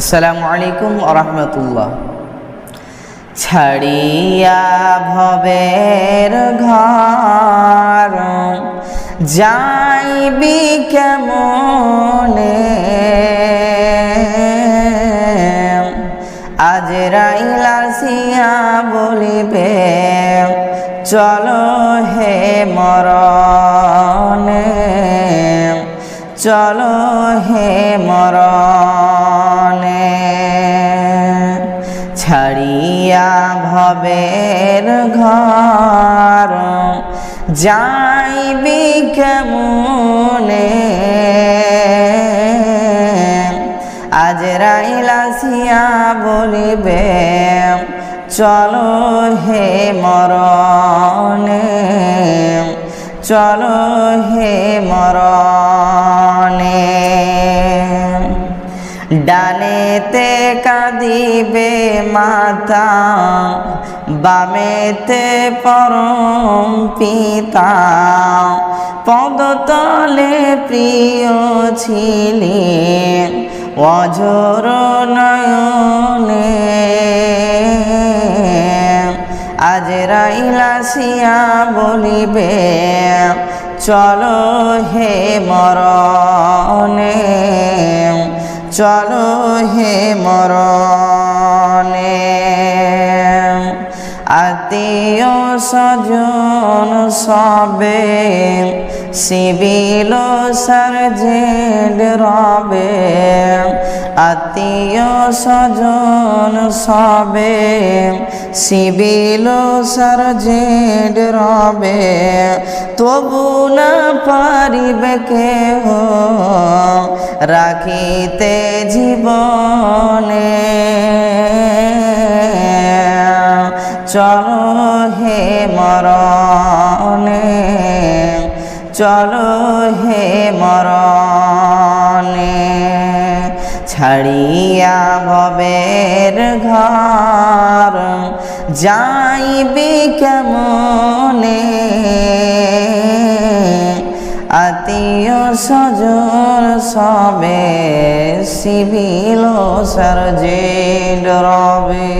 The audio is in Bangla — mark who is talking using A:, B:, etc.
A: আসসালামু আলাইকুম আরহামতুল্লাহ ছাড়িয়া ভবের ঘর, যাইবি কেমনে? আজ রাইলাসিয়া বলিবে, চলো হে মরণে, চলো হে মরণে ছাড়িয়া ভবের ঘর। যাইবি কেমনে? আজ রাইলাসিয়া বলিবে চলো হে মরণে চলো হে মরণে। ডানেতে কাঁদিবে মাতা, বামেতে পরম পিতা। পদতলে প্রিয় ছিলেন অঝর নয়নে। আজ রাইলাসিয়া বলিবে, চলো হে মরণে। চলো হে মরণে। আত্মীয় স্বজন সবে, সিভিল সার্জেন্ট রবে। আত্মীয় স্বজন সবে, সিভিল সার্জেন্ট রবে। তবু না পারিবে কেহ, রাখিতে জীবনে চলো হে মরণে, চলো হে মরণে, ছাড়িয়া ভবের ঘর যাইবি কেমনে? আত্মীয় স্বজন সবে সিভিল সার্জেন্ট রবে।